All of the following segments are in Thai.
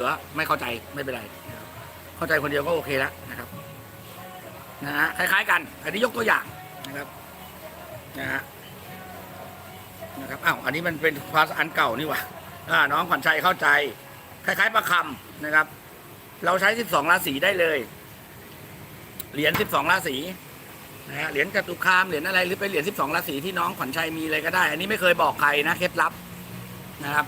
เหลือไม่เข้าใจไม่เป็นไรนะครับเข้าใจคนเดียวก็โอเคแล้วนะครับนะฮะคล้ายๆ กันอันนี้ยกตัวอย่างนะครับนะฮะนะครับอ้าวอันนี้มันเป็นภาษาอันเก่านี่หว่าอ่าน้องขวัญชัยเข้าใจ คล้าย ๆ ประคำนะครับ เราใช้ 12 ราศีได้เลย เหรียญ 12 ราศีนะฮะเหรียญจตุคามเหรียญอะไรหรือเป็นเหรียญ 12 ราศีที่น้องขวัญชัยมีเลยก็ได้ อันนี้ไม่เคยบอกใครนะเคล็ดลับนะครับ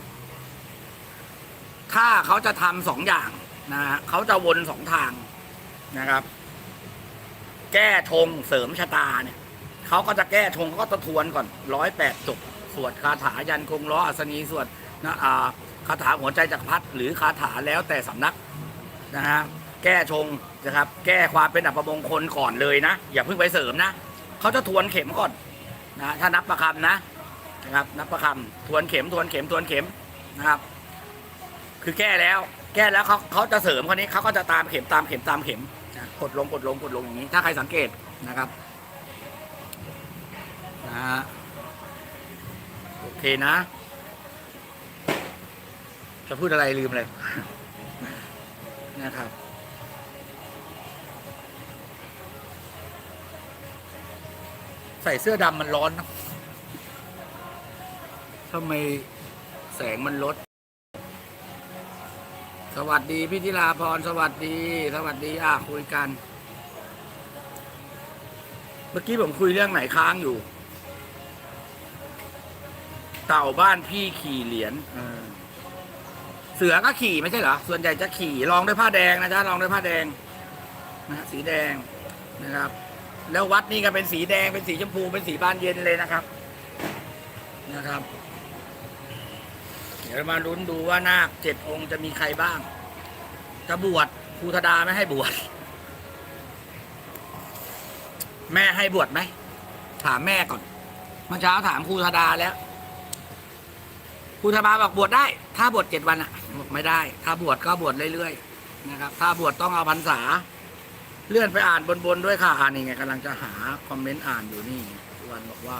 ถ้าเขาจะทำสองอย่างนะฮะเขาจะวนสองทางนะครับ แก้ธงเสริมชะตาเนี่ยเขาก็จะแก้ธงเขาก็จะทวนก่อนร้อยแปดจบสวดคาถายันคงล้ออัศนีสวดนะอ่าคาถาหัวใจจักรพรรดิหรือคาถาแล้วแต่สำนักนะฮะแก้ชงนะครับ แก้ความเป็นอัปมงคลก่อนเลยนะ อย่าเพิ่งไปเสริมนะเขาจะทวนเข็มก่อนนะถ้านับประคำนะนะครับ นับประคำทวนเข็มทวนเข็มทวนเข็มนะครับ คือแก้แล้ว แก้แล้วเขาเขาจะเสริมคนนี้เขาก็จะตามเข็มตามเข็มตามเข็มนะกดลงกดลงกดลงอย่างนี้ ถ้าใครสังเกตนะครับนะฮะโอเคนะ จะพูดอะไรลืมเลยนะครับใส่เสื้อดำมันร้อนนะทำไมแสงมันลด สวัสดีพี่ธิลาพรสวัสดี สวัสดีอะคุยกัน เมื่อกี้ผมคุยเรื่องไหนค้างอยู่ เต่าบ้านพี่ขี่เหรียญเสือก็ขี่ไม่ใช่เหรอ ส่วนใหญ่จะขี่ลองด้วยผ้าแดงนะจ๊ะลองด้วยผ้าแดงนะสีแดงนะครับ แล้ววัดนี่ก็เป็นสีแดงเป็นสีชมพูเป็นสีบานเย็นเลยนะครับ นะครับ ดี๋ยวมาลุ้นดูว่านาคเจ็ดองค์จะมีใครบ้าง จะบวชครูธดาไม่ให้บวช แม่ให้บวชไหม ถามแม่ก่อน เมื่อเช้าถามครูธดาแล้วครูธดาบอกบวชได้ ถ้าบวชเจ็ดวันอะบอกไม่ได้ ถ้าบวชก็บวชเรื่อยๆนะครับ ถ้าบวชต้องเอาพรรษา เลื่อนไปอ่านบนๆด้วยค่ะอ่านนี่ไงกำลังจะหาคอมเมนต์อ่านอยู่นี่วันบอกว่า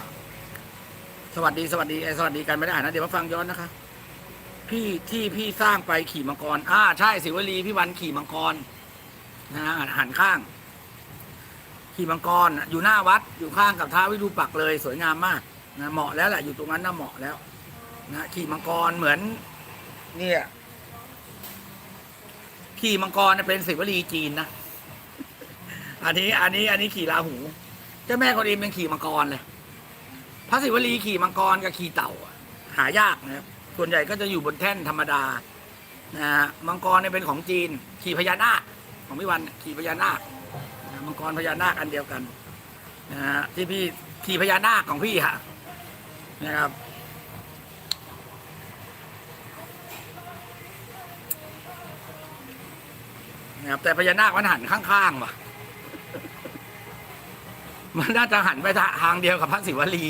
สวัสดี สวัสดีไอ้สวัสดีกันไม่ได้อ่านนะ เดี๋ยวมาฟังย้อนนะคะ พี่ที่พี่สร้างไปขี่มังกร อ่า ใช่สิวลีพี่วันขี่มังกรนะฮะหันข้าง ขี่มังกรอยู่หน้าวัดอยู่ข้างกับท้าววิรูปักเลย สวยงามมากนะเหมาะแล้วแหละอยู่ตรงนั้นน่ะเหมาะแล้วนะขี่มังกรเหมือน เนี่ยขี่มังกรเป็นสิวลีจีนนะอันนี้อันนี้อันนี้ขี่ราหูเจ้าแม่กวนอิมเป็นขี่มังกรเลยพระศิวลีขี่มังกรกับขี่เต่าหายากนะครับ ส่วนใหญ่ก็จะอยู่บนแท่นธรรมดานะฮะมังกรเนี่ยเป็นของจีน ขี่พญานาคของพี่วันขี่พญานาคมังกรพญานาคอันเดียวกันนะฮะที่พี่ขี่พญานาคของพี่ค่ะนะครับนะครับแต่พญานาคมันหันข้างๆว่ะ มันน่าจะหันไปทางเดียวกับพระศิวลี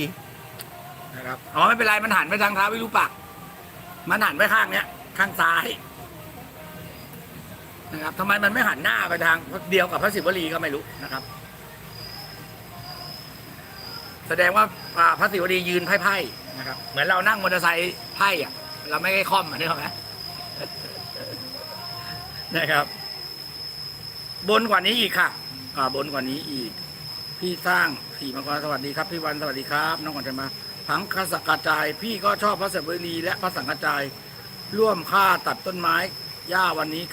นะครับ อ๋อไม่เป็นไร มันหันไปทางท้าวิรูปักษ มันหันไปข้างเนี้ย ข้างซ้ายนะครับทำไมมันไม่หันหน้าไปทางเดียวกับพระศิวลีก็ไม่รู้นะครับ แสดงว่าพระศิวลียืนไพ่ๆนะครับ เหมือนเรานั่งมอเตอร์ไซค์ไพ่อะเราไม่ได้ค่อมอะนึกออกไหมนะครับ บนกว่านี้อีกค่ะ อ่าบนกว่านี้อีก พี่สร้างขี่มังกรสวัสดีครับ พี่วันสวัสดีครับ น้องก่อนจะมา พังคสักกระจาย พี่ก็ชอบพระเสวรีและพระสังกระจาย ร่วมค่าตัดต้นไม้หญ้าวันนี้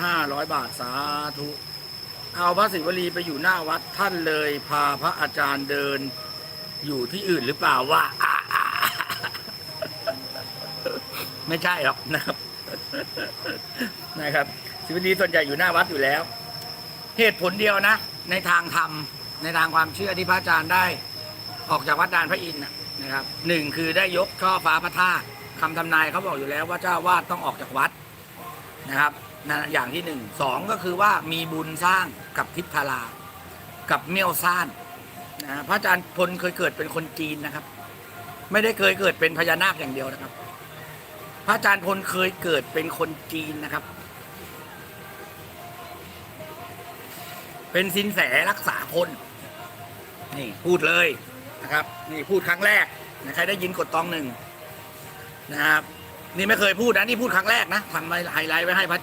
9,500 บาทสาธุ เอาพระศิวลีไปอยู่หน้าวัดท่านเลยพาพระอาจารย์เดินอยู่ที่อื่นหรือเปล่าวะไม่ใช่หรอกนะครับนะครับศิวลีส่วนใหญ่อยู่หน้าวัดอยู่แล้ว เหตุผลเดียวนะ ในทางธรรมในทางความเชื่อที่พระอาจารย์ได้ ออกจากวัดดานพระอินทร์ นะครับหนึ่งคือได้ยกช่อฟ้าพระธาตุคำทำนายเขาบอกอยู่แล้วว่าเจ้าวาดต้องออกจากวัดนะครับนั่นอย่างที่หนึ่งสองก็คือว่ามีบุญสร้างกับทิพารากับเมี่ยวซ่านนะพระอาจารย์พลเคยเกิดเป็นคนจีนนะครับ ไม่ได้เคยเกิดเป็นพญานาคอย่างเดียวนะครับ พระอาจารย์พลเคยเกิดเป็นคนจีนนะครับ เป็นสินแสรักษาคนนี่พูดเลย นะครับนี่พูดครั้งแรกนะใครได้ยินกดตองหนึ่งนะครับนี่ไม่เคยพูดนะนี่พูดครั้งแรกนะทำไฮไลท์ไว้ให้พระอาจารย์